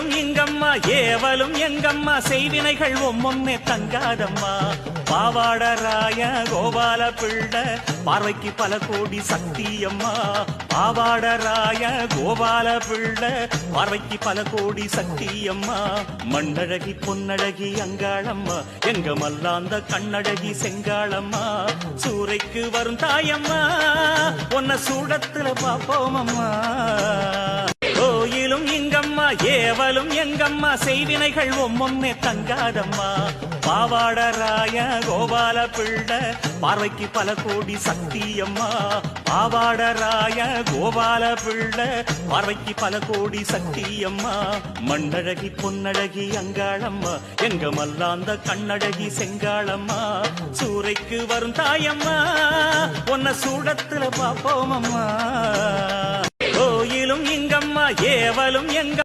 ஏவலும் இங்கம்மா ஏவலும் எங்கம்மா செய்வினைகள் ஒம்மொன்னே தங்காதம்மா. பாவாடராய கோபால பிள்ள பார்வைக்கு பல கோடி சக்தியம்மா பாவாடராய கோபால பிள்ள பார்வைக்கு பல கோடி சக்தியம்மா மண்ணழகி பொன்னழகி அங்காளம்மா. எங்க மல்லாந்த கண்ணழகி செங்காளம்மா. சூறைக்கு வரும் தாயம்மா. உன்னை சூடத்துல பாப்போம் அம்மா ஏவலும் எங்கம்மா செய்வினைகள் ஒம்மொன்னே தங்காதம்மா. பாவாடராய கோபால பிள்ள பார்வைக்கு பல கோடி சக்தி சக்தியம்மா பாவாடராய கோபால பிள்ள பார்வைக்கு பல கோடி சக்தி அம்மா. மண்ணழகி பொன்னழகி அங்காளம்மா. எங்க மல்லாந்த கண்ணழகி செங்காளம்மா. சூறைக்கு வரும் தாயம்மா உன்னை சூடத்துல பாப்போம் அம்மா கோயிலும் இங்கம்மா ஏவலும் எங்க